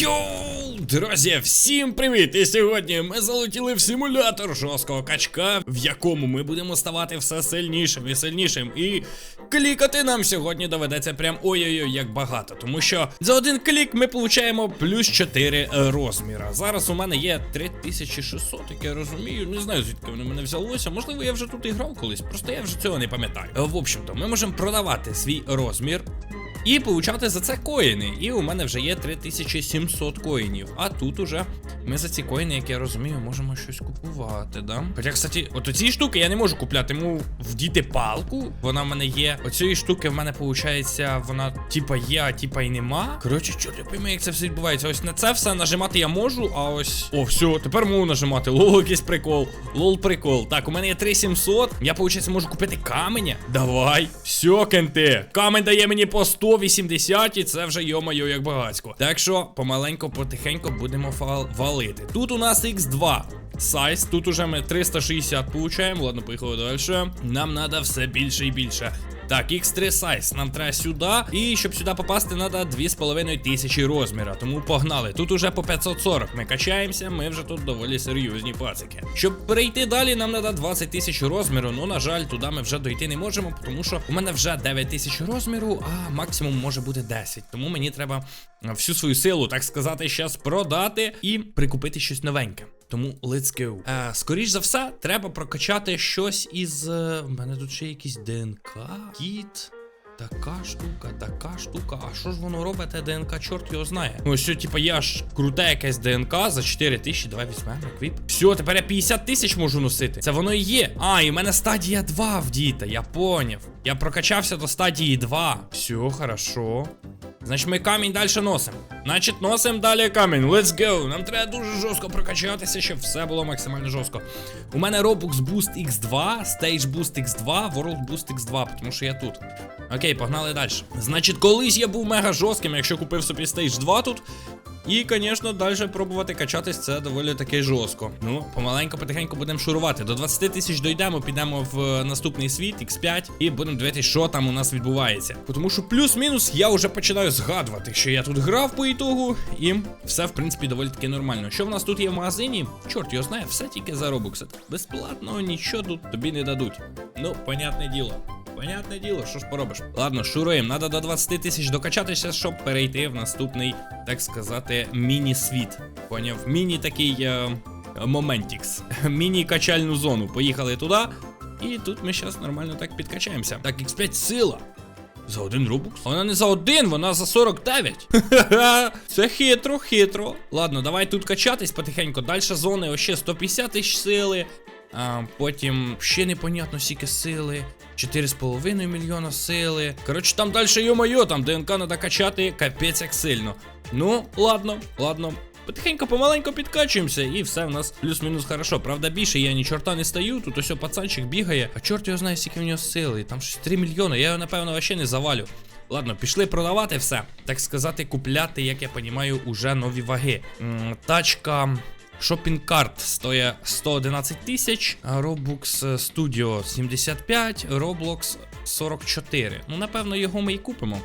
Йоу, друзі, всім привіт! І сьогодні ми залетіли в симулятор жорсткого качка, в якому ми будемо ставати все сильнішим і сильнішим. І клікати нам сьогодні доведеться прям ой-ой-ой, як багато. Тому що за один клік ми получаємо плюс 4 розміра. Зараз у мене є 3600, як я розумію. Не знаю, звідки воно мене взялося. Можливо, я вже тут і грав колись, просто я вже цього не пам'ятаю. В общем-то, ми можемо продавати свій розмір. І получати за це коїни. І у мене вже є 3700 коїнів. А тут уже ми за ці коїни, як я розумію, можемо щось купувати, да? Хоча, кстати, от оці штуки я не можу купляти. Йому вдіти палку. Вона в мене є. Оцієї штуки в мене виходить, вона типа є, а типа і нема. Коротше, що я пойму, як це все відбувається. Ось на це все нажимати я можу, а ось. О, все, тепер можу нажимати. Лол, якийсь прикол. Лол, прикол. Так, у мене є 3700. Я, виходить, можу купити каменя. Давай. Все, кенте. Камень дає мені по 100. 180 і це вже йомайо як багацько. Так що помаленько, потихенько будемо валити. Тут у нас X2. Сайз, тут уже ми 360 получаємо. Ладно, поїхали далі. Нам треба все більше і більше. Так, X3 сайз, нам треба сюди. І щоб сюди попасти, треба 2,5 тисячі розміра. Тому погнали. Тут уже по 540 ми качаємося, ми вже тут доволі серйозні пацики. Щоб перейти далі, нам треба 20 тисяч розміру. Ну, на жаль, туди ми вже дойти не можемо, тому що у мене вже 9 тисяч розміру, а максимум може бути 10. Тому мені треба всю свою силу, так сказати, зараз продати і прикупити щось новеньке. Тому let's go. Е, Скоріш за все, треба прокачати щось із. У мене тут ще якийсь ДНК, кіт. Така штука, така штука. А що ж воно робить, ДНК, чорт його знає. Ну, що, типа, я ж круте якесь ДНК за 4 тисячі, давай візьмемо, квіп. Все, тепер я 50 тисяч можу носити. Це воно і є. А, і в мене стадія 2 вдіта, я поняв. Я прокачався до стадії 2. Все, хорошо. Значить, ми камінь далі носимо. Значить, носимо далі камінь. Let's go. Нам треба дуже жорстко прокачатися, щоб все було максимально жорстко. У мене Robux Boost X2, Stage Boost X2, World Boost X2, тому що я тут. Окей, погнали далі. Значить, колись я був мега жорстким, якщо купив собі Stage 2 тут. І, звісно, далі пробувати качатись це доволі таки жорстко. Ну, помаленько, потихеньку будемо шурувати. До 20 тисяч дійдемо, підемо в наступний світ, X5, і будемо дивитися, що там у нас відбувається. Тому що плюс-мінус я вже починаю згадувати, що я тут грав по ітогу, і все, в принципі, доволі таки нормально. Що в нас тут є в магазині? Чорт його знає, все тільки за робокси. Безплатно нічого тут тобі не дадуть. Ну, понятне діло. Понятне діло, що ж поробиш. Ладно, шуруємо. Надо до 20 тисяч докачатися, щоб перейти в наступний, так сказати, міні-світ. Поняв? Міні такий е, моментікс. Міні-качальну зону. Поїхали туди. І тут ми зараз нормально так підкачаємося. Так, X5 сила. За один рубукс? Вона не за один, вона за 49. Це хитро, хитро. Ладно, давай тут качатись потихеньку. Дальше зони ще 150 тисяч сили. А, Потім ще непонятно скільки сили. 4,5 мільйона сили. Коротше, там далі, йо-моє, там ДНК треба качати, капець як сильно. Ну, ладно, ладно. Потихеньку помаленьку підкачуємося, і все в нас плюс-мінус хорошо. Правда, більше я ні чорта не стаю. Тут ось пацанчик бігає, а чорт його знає, скільки в нього сили. Там щось 3 мільйони. Я його, напевно, вообще не завалю. Ладно, пішли продавати все. Так сказати, купляти, як я розумію, уже нові ваги. М тачка. Шопінг карт стоїть 111 тисяч, Robux Studio 75, Roblox 44. Ну, напевно, його ми і купимо.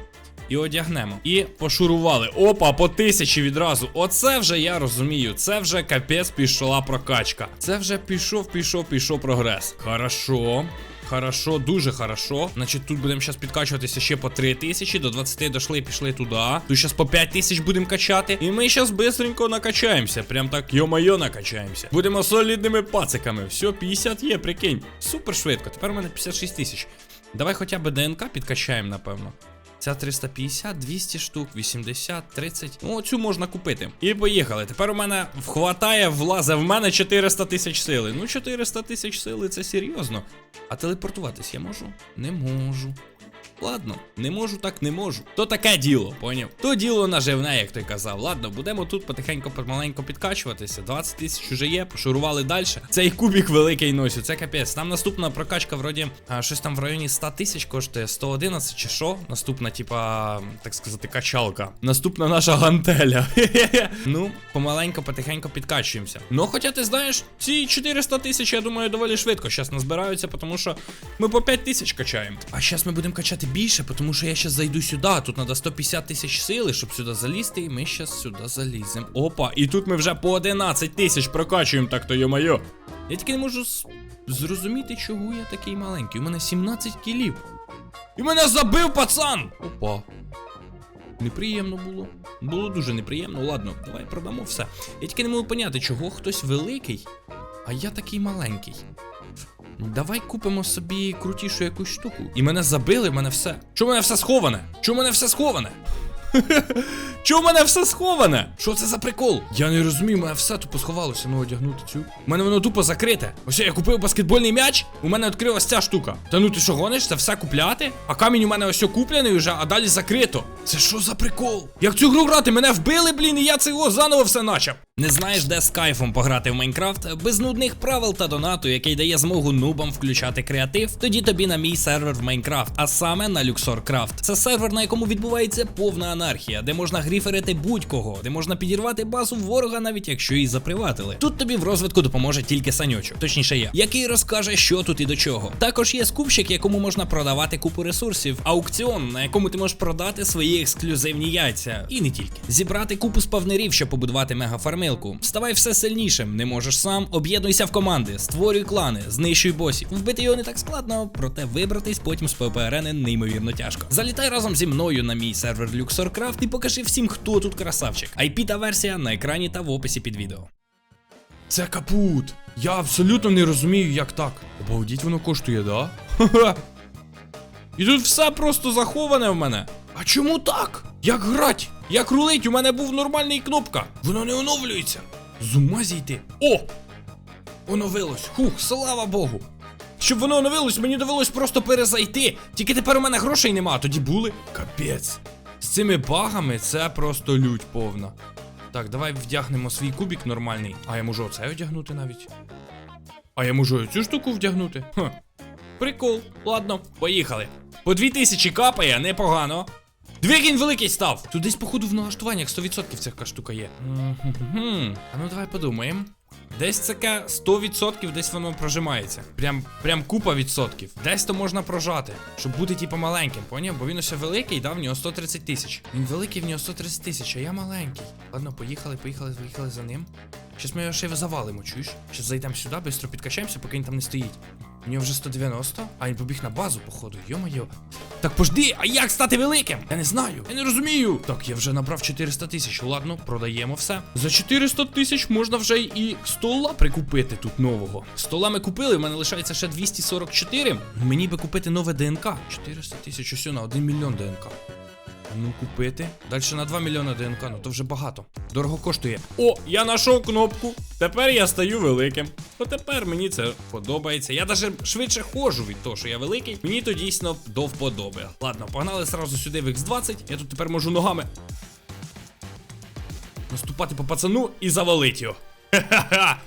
І одягнемо. І пошурували. Опа, по тисячі відразу. Оце вже я розумію. Це вже капець пішла прокачка. Це вже пішов, пішов, пішов прогрес. Хорошо. Хорошо, дуже хорошо. Значить, тут будемо зараз підкачуватися ще по 3 тисячі. До 20 дошли, пішли туди. Тут зараз по 5 тисяч будемо качати. І ми зараз бистренько накачаємося. Прям так йо-майо накачаємося. Будемо солідними пациками. Все, 50 є, прикинь. Супер швидко. Тепер у мене 56 тисяч. Давай хоча б ДНК підкачаємо, напевно. Ця 350, 200 штук, 80, 30. Ну, цю можна купити. І поїхали. Тепер у мене вхватає, влазе в мене 400 тисяч сили. Ну, 400 тисяч сили це серйозно. А телепортуватись я можу? Не можу. Ладно, не можу, так не можу. То таке діло, поняв? То діло наживне, як той казав. Ладно, будемо тут потихеньку помаленько підкачуватися. 20 тисяч уже є, пошурували далі. Цей кубік великий носю, це капець. Там наступна прокачка, вроді, щось там в районі 100 тисяч коштує 111 чи що. Наступна, типа, так сказати, качалка. Наступна наша гантеля. ну, помаленько, потихеньку підкачуємося. Ну, хоча ти знаєш, ці 400 тисяч, я думаю, доволі швидко зараз назбираються, тому що ми по 5 тисяч качаємо. А зараз ми будемо качати давайте більше, тому що я зараз зайду сюди. Тут треба 150 тисяч сили, щоб сюди залізти, і ми зараз сюди заліземо. Опа, і тут ми вже по 11 тисяч прокачуємо, так то йо-моє. Я тільки не можу зрозуміти, чого я такий маленький. У мене 17 кілів. І мене забив пацан! Опа. Неприємно було. Було дуже неприємно. Ладно, давай продамо все. Я тільки не можу поняти, чого хтось великий, а я такий маленький. Давай купимо собі крутішу якусь штуку. І мене забили, в мене все. Чому мене все сховане? Чому мене все сховане? Чому мене все сховане? Що це за прикол? Я не розумію, мене все тупо сховалося. Ну одягнути цю. У мене воно тупо закрите. Ось я купив баскетбольний м'яч, у мене відкрилась ця штука. Та ну ти що гониш, це все купляти? А камінь у мене ось куплений вже, а далі закрито. Це що за прикол? Як цю гру грати? Мене вбили, блін, і я це його заново все начав. Не знаєш, де з кайфом пограти в Майнкрафт без нудних правил та донату, який дає змогу нубам включати креатив. Тоді тобі на мій сервер в Майнкрафт, а саме на LuxorCraft. Це сервер, на якому відбувається повна анархія, де можна гріферити будь-кого, де можна підірвати базу ворога, навіть якщо її заприватили. Тут тобі в розвитку допоможе тільки санючок, точніше я, який розкаже, що тут і до чого. Також є скупщик, якому можна продавати купу ресурсів, аукціон, на якому ти можеш продати свої ексклюзивні яйця, і не тільки. Зібрати купу спавнерів, щоб побудувати мегафармилку. Ставай все сильнішим, не можеш сам, об'єднуйся в команди, створюй клани, знищуй босів. Вбити його не так складно, проте вибратись потім з ППРН неймовірно тяжко. Залітай разом зі мною на мій сервер LuxorCraft і покажи всім, хто тут красавчик. IP та версія на екрані та в описі під відео. Це капут. Я абсолютно не розумію, як так. Обалдіть, воно коштує, да? І тут все просто заховане в мене. А чому так? Як грать? Як рулить? У мене був нормальний кнопка. Воно не оновлюється. З ума зійти. О! Оновилось. Хух, слава Богу. Щоб воно оновилось, мені довелось просто перезайти. Тільки тепер у мене грошей нема, а тоді були. Капець. З цими багами це просто лють повна. Так, давай вдягнемо свій кубік нормальний. А я можу оце одягнути навіть. А я можу цю штуку вдягнути. Ха. Прикол. Ладно, поїхали. По 2000 капає, непогано. Двигін великий став! Тут десь, походу, в налаштуваннях 100% ця штука є. А ну давай подумаємо. Десь таке 100% десь воно прожимається. Прям, прям купа відсотків. Десь то можна прожати, щоб бути типу маленьким, поняв? Бо він ось великий, да, в нього 130 тисяч. Він великий, в нього 130 тисяч, а я маленький. Ладно, поїхали, поїхали, поїхали за ним. Щас ми його ще завалимо, чуєш? Щас зайдемо сюди, швидко підкачаємося, поки він там не стоїть. У нього вже 190, а він побіг на базу, походу, йо-моє. Так пожди, а як стати великим? Я не знаю, я не розумію. Так, я вже набрав 400 тисяч. Ладно, продаємо все. За 400 тисяч можна вже і стола прикупити тут нового. Стола ми купили, в мене лишається ще 244. Мені би купити нове ДНК. 400 тисяч ось на 1 мільйон ДНК. Ну, купити. Далі на 2 мільйони ДНК, ну то вже багато. Дорого коштує. О, я знайшов кнопку. Тепер я стаю великим. То тепер мені це подобається. Я навіть швидше ходжу від того, що я великий. Мені то дійсно до вподоби. Ладно, погнали сразу сюди в X20. Я тут тепер можу ногами наступати по пацану і завалить його. Ха-ха-ха.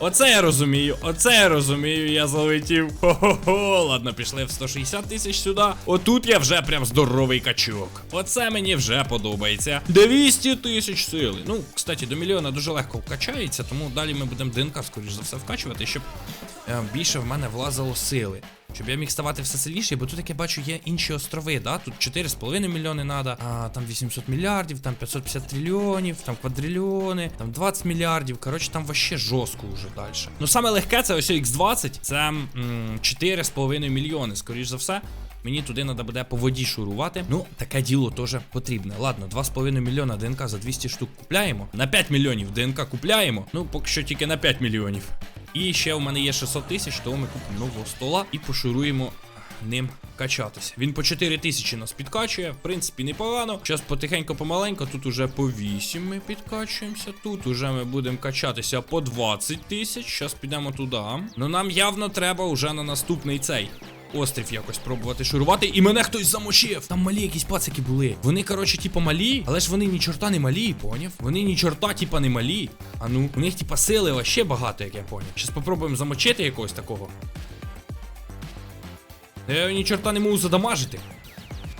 Оце я розумію, оце я розумію, я залетів. Хо-хо-хо. Ладно, пішли в 160 тисяч сюди. Отут я вже прям здоровий качок. Оце мені вже подобається. 200 тисяч сили. Ну, кстати, до мільйона дуже легко вкачається, тому далі ми будемо ДНК, скоріш за все, вкачувати, щоб е, більше в мене влазило сили. Щоб я міг ставати все сильніше, бо тут, як я бачу, є інші острови, да? Тут 4,5 мільйони надо, а там 800 мільярдів, там 550 трильйонів, там квадрильйони, там 20 мільярдів. Коротше, там вообще жорстко вже далі. Ну саме легке це ось X20, це м, 4,5 мільйони, скоріш за все. Мені туди треба буде по воді шурувати. Ну, таке діло теж потрібне. Ладно, 2,5 мільйона ДНК за 200 штук купляємо. На 5 мільйонів ДНК купляємо. Ну, поки що тільки на 5 мільйонів. І ще в мене є 600 тисяч, тому ми купимо нового стола і пошуруємо ним качатися. Він по 4 тисячі нас підкачує, в принципі, непогано. Зараз потихеньку помаленько, тут уже по 8 ми підкачуємося. Тут уже ми будемо качатися по 20 тисяч. Зараз підемо туди. Ну нам явно треба вже на наступний цей. Острів якось пробувати шурувати, і мене хтось замочив. Там малі якісь пацики були. Вони, коротше, типу, малі, але ж вони ні чорта не малі, поняв? Вони ні чорта, типа, не малі. А ну, у них, типа, сили вообще багато, як я поняв. Щас попробуємо замочити якогось такого. Я ні чорта не можу задамажити.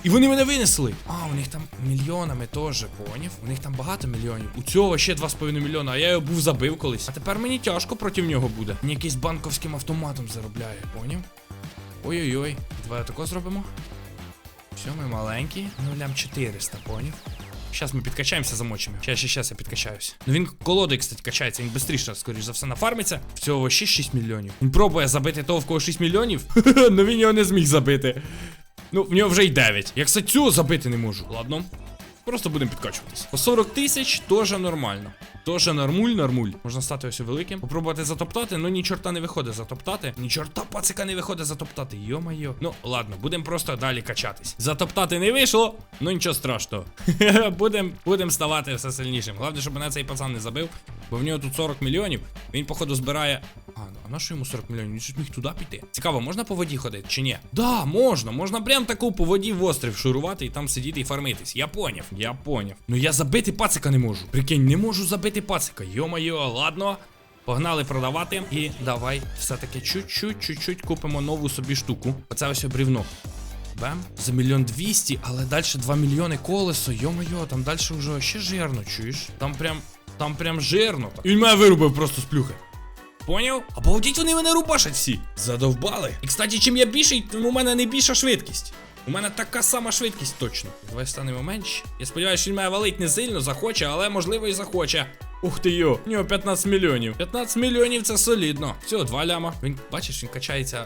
І вони мене винесли. А, у них там мільйонами теж, поняв? У них там багато мільйонів. У цього ще 2,5 мільйона, а я його був забив колись. А тепер мені тяжко проти нього буде. Він якийсь банковським автоматом заробляє, поняв? Ой-ой-ой, давай отако зробимо. Все, ми маленькі. Ну, лям 400, поняв? Зараз ми підкачаємося, замочимо. Щас, щас, щас я підкачаюсь. Ну він колодою, кстати, качається, він швидше, скоріш за все, нафармиться. Всього ще 6 мільйонів. Він пробує забити того, в кого 6 мільйонів. ну він його не зміг забити. Ну, в нього вже й 9. Я, кстати, цього забити не можу. Ладно. Просто будемо підкачуватись. По 40 тисяч теж нормально. Теж нормуль, нормуль. Можна стати ось великим. Попробувати затоптати, ну ні чорта не виходить затоптати. Ні чорта пацика не виходить затоптати. Йо-майо. Ну, ладно, будемо просто далі качатись. Затоптати не вийшло, ну нічого страшного. будемо будем ставати все сильнішим. Головне, щоб мене цей пацан не забив, бо в нього тут 40 мільйонів. Він, походу, збирає. А, а на що йому 40 мільйонів? Він ж міг туди піти. Цікаво, можна по воді ходити чи ні? Да, можна. Можна прям таку по воді в острів шурувати і там сидіти і фармитись. Я поняв, я поняв. Ну я забити пацика не можу. Прикинь, не можу забити пацика. Йо-моє, ладно. Погнали продавати. І давай все-таки чуть-чуть, чуть-чуть купимо нову собі штуку. Оце ось брівно. Бем. За мільйон двісті, але далі 2 мільйони колесо. Йо-моє, там далі вже ще жирно, чуєш? Там прям. Там прям жирно. І мене вирубив просто з плюхи. Поняв? Обалдіть вони мене рубашать всі. Задовбали. І кстати, чим я більший, тим у мене не більша швидкість. У мене така сама швидкість точно. Давай станемо менше. Я сподіваюся, що він мене валить не сильно, захоче, але можливо і захоче. Ух ти йо, у нього 15 мільйонів. 15 мільйонів це солідно. Все, два ляма. Він, бачиш, він качається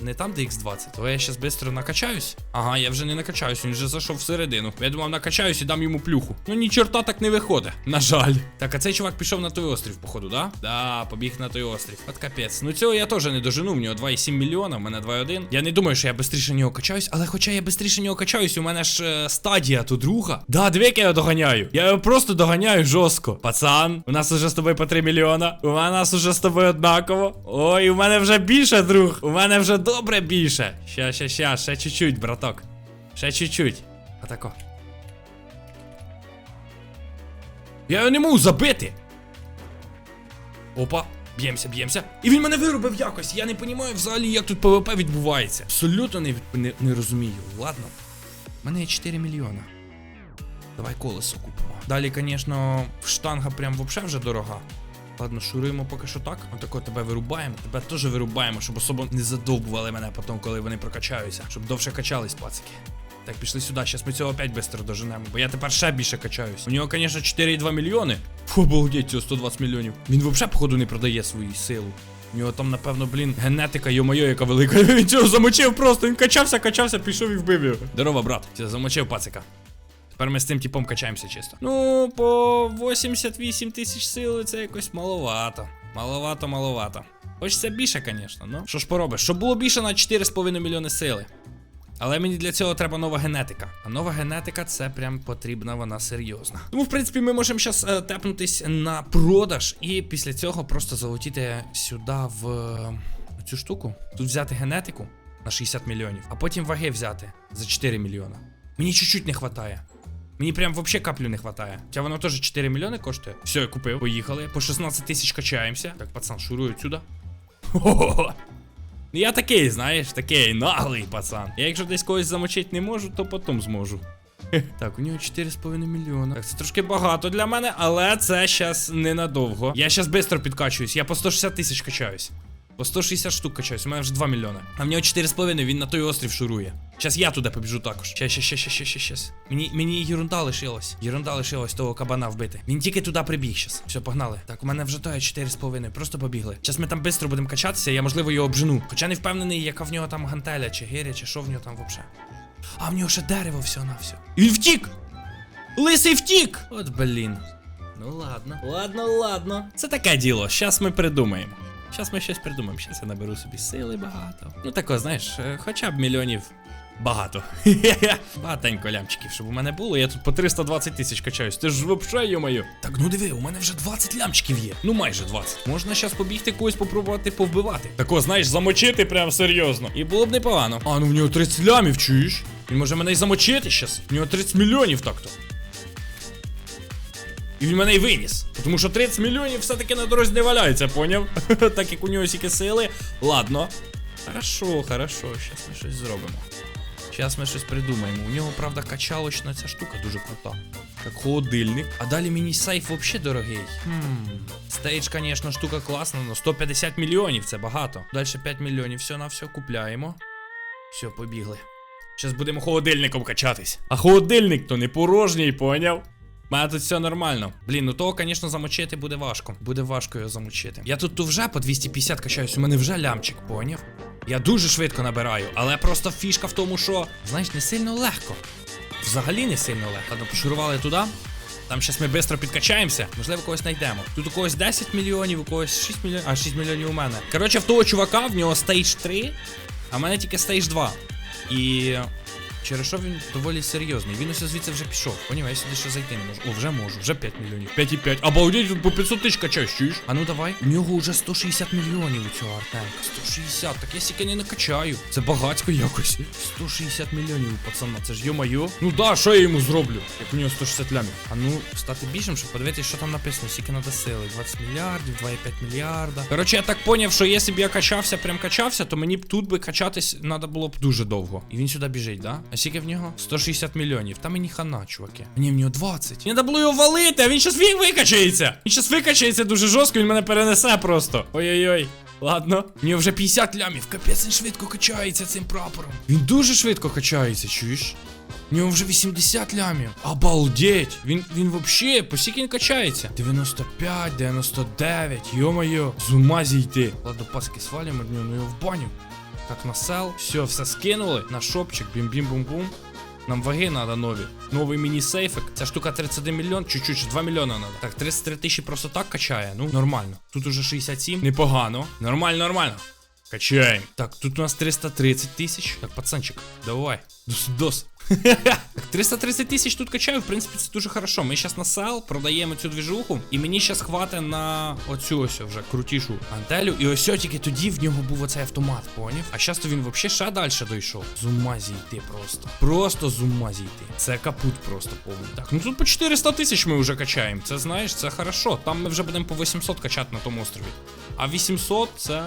не там, де X20. То я щас швидко накачаюсь. Ага, я вже не накачаюсь, він вже зайшов всередину. Я думав, накачаюсь і дам йому плюху. Ну ні чорта так не виходить. На жаль. Так, а цей чувак пішов на той острів, походу, да? Да, побіг на той острів. От капець. Ну цього я теж не дожену. В нього 2,7 мільйона, в мене 2,1. Я не думаю, що я швидше нього качаюсь, але хоча я швидше нього качаюсь, у мене ж е, стадія тут друга. Да, дві я його доганяю. Я його просто доганяю жорстко. Пацан, у нас уже з тобою по 3 мільйона. У нас уже з тобою однаково. Ой, у мене вже більше, друг. У мене вже добре більше. Ща, ща, ща, ще чуть-чуть, браток. Ще чуть-чуть. Отако. Я його не можу забити. Опа, б'ємося, б'ємося. І він мене виробив якось. Я не розумію взагалі, як тут ПВП відбувається. Абсолютно не, не, не розумію. Ладно. У мене є 4 мільйона. Давай колесо купимо. Далі, звісно, штанга прям вообще вже дорога. Ладно, шуруємо поки що так. Отако тебе вирубаємо. Тебе теж вирубаємо, щоб особо не задовбували мене потім, коли вони прокачаються. Щоб довше качались, пацики. Так, пішли сюди, зараз ми цього опять швидко доженемо, бо я тепер ще більше качаюсь. У нього, звісно, 4,2 мільйони. Фу, обалдеть, цього 120 мільйонів. Він взагалі, походу, не продає свою силу. У нього там, напевно, блін, генетика, йо-моє, яка велика. Він цього замочив просто. Він качався, качався, пішов і вбив його. Здорово, брат. Це замочив пацика. Тепер ми з цим типом качаємося чисто. Ну, по 88 тисяч сили це якось маловато. Маловато, маловато. Хочеться більше, звісно, ну. Що ж поробиш? Щоб було більше на 4,5 мільйони сили. Але мені для цього треба нова генетика. А нова генетика це прям потрібна, вона серйозна. Тому, в принципі, ми можемо зараз е, тепнутись на продаж і після цього просто залетіти сюди в е, цю штуку. Тут взяти генетику на 60 мільйонів, а потім ваги взяти за 4 мільйона. Мені чуть-чуть не вистачає. Мені прям вообще каплю не хватає. Хоча воно теж 4 мільйони коштує. Все, я купив. Поїхали. По 16 тисяч качаємося. Так, пацан, шурую сюди. Ну я такий, знаєш, такий наглий пацан. Я якщо десь когось замочити не можу, то потім зможу. Так, у нього 4,5 мільйона. Так, це трошки багато для мене, але це щас ненадовго. Я щас швидко підкачуюсь, я по 160 тисяч качаюсь. По 160 штук качаюсь, у мене вже 2 мільйони. А в нього 4,5, він на той острів шурує. Щас я туди побіжу також. Щас, щас, щас, щас, щас, щас. Мені, мені єрунда лишилась. Єрунда лишилась того кабана вбити. Він тільки туди прибіг щас. Все, погнали. Так, у мене вже то є 4,5. Просто побігли. Щас ми там швидко будемо качатися, я можливо його обжену. Хоча не впевнений, яка в нього там гантеля, чи гиря, чи що в нього там взагалі. А в нього ще дерево все на все. Він втік! Лисий втік! От блін. Ну ладно. Ладно, ладно. Це таке діло. Щас ми придумаємо. Щас ми щось придумаємо. Щас я наберу собі сили багато. Ну тако, знаєш, е, хоча б мільйонів. Багато. Багатенько лямчиків, щоб у мене було. Я тут по 320 тисяч качаюсь. Ти ж вообще, йо-моє. Так, ну диви, у мене вже 20 лямчиків є. Ну майже 20. Можна зараз побігти когось попробувати повбивати. Тако, знаєш, замочити прям серйозно. І було б непогано. А, ну в нього 30 лямів, чуєш? Він може мене й замочити щас. В нього 30 мільйонів так-то. І він мене й виніс. Тому що 30 мільйонів все-таки на дорозі не валяється, поняв? так як у нього стільки сили. Ладно. Хорошо, хорошо, щас ми щось зробимо. Щас ми щось придумаємо. У нього, правда, качалочна ця штука дуже крута. Як холодильник. А далі міні-сейф взагалі дорогий. Хм. Стейдж, звісно, штука класна, але 150 мільйонів це багато. Далі 5 мільйонів, все на все купляємо. Все, побігли. Зараз будемо холодильником качатись. А холодильник то не порожній, поняв? У мене тут все нормально. Блін, ну того, звісно, замочити буде важко. Буде важко його замочити. Я тут то вже по 250 качаюсь, у мене вже лямчик, поняв? Я дуже швидко набираю, але просто фішка в тому, що, знаєш, не сильно легко. Взагалі не сильно легко. Ладно, пошурували туди. Там зараз ми швидко підкачаємося. Можливо, когось знайдемо. Тут у когось 10 мільйонів, у когось 6 мільйонів. А 6 мільйонів у мене. Коротше, в того чувака в нього стейдж 3, а в мене тільки стейдж 2. І. Через що він доволі серйозний. Він ось звідси вже пішов. Поняв, я сюди ще зайти не можу. О, вже можу, вже 5 мільйонів. 5,5. Обалдеть, тут по 500 тисяч качаєш, чуєш? А ну давай. У нього вже 160 мільйонів у цього Артемка. 160. Так я стільки не накачаю. Це багатько якось. 160 мільйонів пацана. Це ж йо-майо. Ну да, що я йому зроблю? Як у нього 160 лямів. А ну, стати більшим, щоб подивитися, що там написано. Скільки надо сили. 20 мільярдів, 2,5 мільярда. Коротше, я так поняв, що якщо б я качався, прям качався, то мені б тут би качатись треба було б дуже довго. І він сюди біжить, да? А скільки в нього? 160 мільйонів. Та мені хана, чуваки. Ні, в нього 20. Мені треба було його валити, а він щас він викачається. Він щас викачається дуже жорстко, він мене перенесе просто. Ой-ой-ой. Ладно. Нього вже 50 лямів. Капець, він швидко качається цим прапором. Він дуже швидко качається, чуєш? У нього вже 80 лямів. Обалдеть! Він він вообще, по скільки він качається? 95, 99, йо-моє, з ума зійти. Ладно, паски свалимо нього, ну його в баню. Так, насал. Все, все скинули. На шопчик, бім-бім-бум-бум. Нам ваги надо нові. Новий міні-сейфик. Ця штука 31 мільйон, чуть-чуть, 2 мільйона надо. Так, 33 тисячі просто так качає. Ну, нормально. Тут уже 67. Непогано. Нормально, нормально. Качаємо. Так, тут у нас 330 тисяч. Так, пацанчик, давай. Дос-дос. Так, 330 тисяч тут качаю, в принципі, це дуже хорошо. Ми зараз на сел продаємо цю двіжуху, і мені зараз хватить на оцю ось вже крутішу гантелю. І ось тільки тоді в нього був оцей автомат, поняв? А зараз то він взагалі ще далі дійшов. З ума зійти просто. Просто з ума зійти. Це капут просто повний. Так, ну тут по 400 тисяч ми вже качаємо. Це знаєш, це хорошо. Там ми вже будемо по 800 качати на тому острові. А 800 це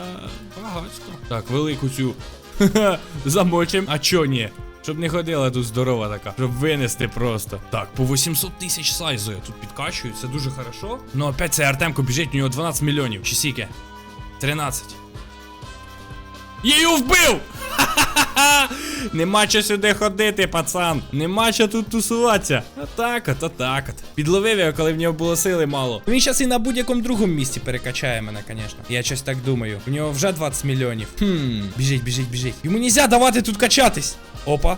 багатство. Так, велику цю замочим. А чо ні? Щоб не ходила тут здорова така, щоб винести просто. Так, по 800 тисяч сайзу я тут підкачую, це дуже хорошо. Ну опять цей Артемко біжить, у нього 12 мільйонів. Чи скільки? 13. Я його вбив! Нема чого сюди ходити, пацан. Нема чого тут тусуватися. От, отак от. Підловив його, коли в нього було сили мало. Він зараз і на будь-якому другому місці перекачає мене, звісно. Я щось так думаю. У нього вже 20 мільйонів. Хм, біжить, біжить, біжить. Йому нельзя давати тут качатись. Опа.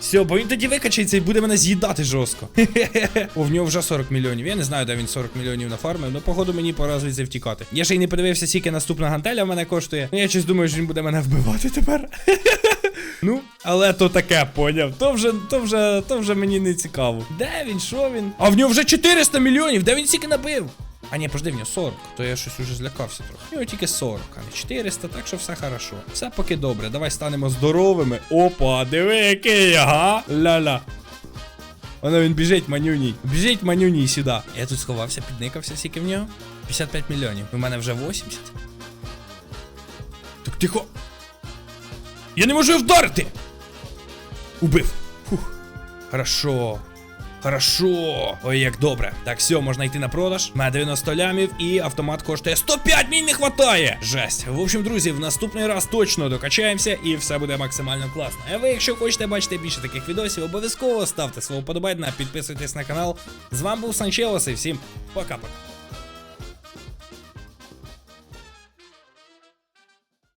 Все, бо він тоді викачається і буде мене з'їдати жорстко. О, в нього вже 40 мільйонів. Я не знаю, де він 40 мільйонів нафармив, але походу мені пора звідси втікати. Я ще й не подивився, скільки наступна гантеля в мене коштує. Ну я щось думаю, що він буде мене вбивати тепер. ну, але то таке, поняв. То вже, то вже, то вже мені не цікаво. Де він? Що він? А в нього вже 400 мільйонів, де він стільки набив? А ні, пожди, в нього 40, то я щось уже злякався трохи. У нього тільки 40, а не 400, так що все хорошо. Все поки добре. Давай станемо здоровими. Опа, диви, який я, га? Ля-ля. Воно він біжить манюній. Біжить манюній сюди. Я тут сховався, підникався, скільки в нього? 55 мільйонів. У мене вже 80. Так тихо. Я не можу вдарити! Убив. Фух. Хорошо. Хорошо. Ой, як добре. Так, все, можна йти на продаж. Має 90 лямів і автомат коштує 105, мені не хватає. Жесть. В общем, друзі, в наступний раз точно докачаємося і все буде максимально класно. А ви, якщо хочете бачити більше таких відосів, обов'язково ставте свого подобайна, підписуйтесь на канал. З вами був Санчелос і всім пока-пока.